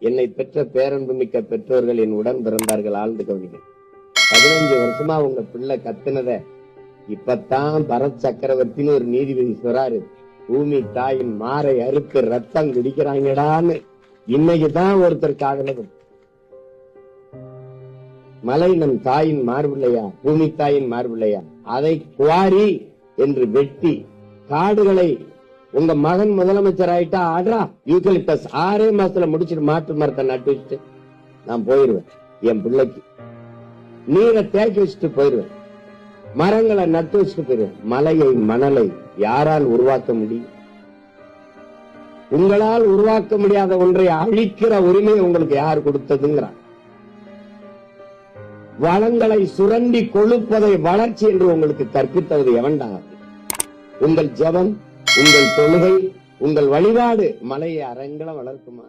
என்னை பெற்ற பேரன்பு மிக்க பெற்றோர்கள் என் உடன் பிறந்தார்கள் ஆழ்ந்து கவனிங்க பதினஞ்சு வருஷமா உங்க பிள்ளை கத்துனத இப்பத்தான் பரத் சக்கரவர்த்தின்னு ஒரு நீதிபதி சொல்றாரு. பூமி தாயின் மாறை அறுத்து ரத்தம் குடிக்கிறாங்கடான்னு. இன்னைக்குதான் ஒருத்தர் காதல மலை நம் தாயின் மார்பிள்ளையா? பூமி தாயின் மார்பிள்ளையா? அதை குவாரி என்று வெட்டி காடுகளை உங்க மகன் முதலமைச்சர் ஆயிட்டா ஆடுறா. யூகலிப்டஸ் ஆறே மாசத்துல முடிச்சிட்டு மாட்டு மரத்தை நட்டு வச்சுட்டு நான் போயிருவேன். என் பிள்ளைக்கு. நீரை தேக்கி வச்சுட்டு போயிருவேன். மரங்களை நட்டு வச்சுட்டு போயிருவேன். மலையை மணலை யாரால் உருவாக்க முடியும்? உங்களால் உருவாக்க முடியாத ஒன்றை அழிக்கிற உரிமை உங்களுக்கு யார் கொடுத்ததுங்கிறான். வளங்களை சுரண்டி கொழுப்பதை வளர்ச்சி என்று உங்களுக்கு கற்பித்தது எவன்டா? உங்கள் ஜெபம் உங்கள் தொழுகை உங்கள் வழிபாடு மலையை அரங்கல வளர்க்குமா?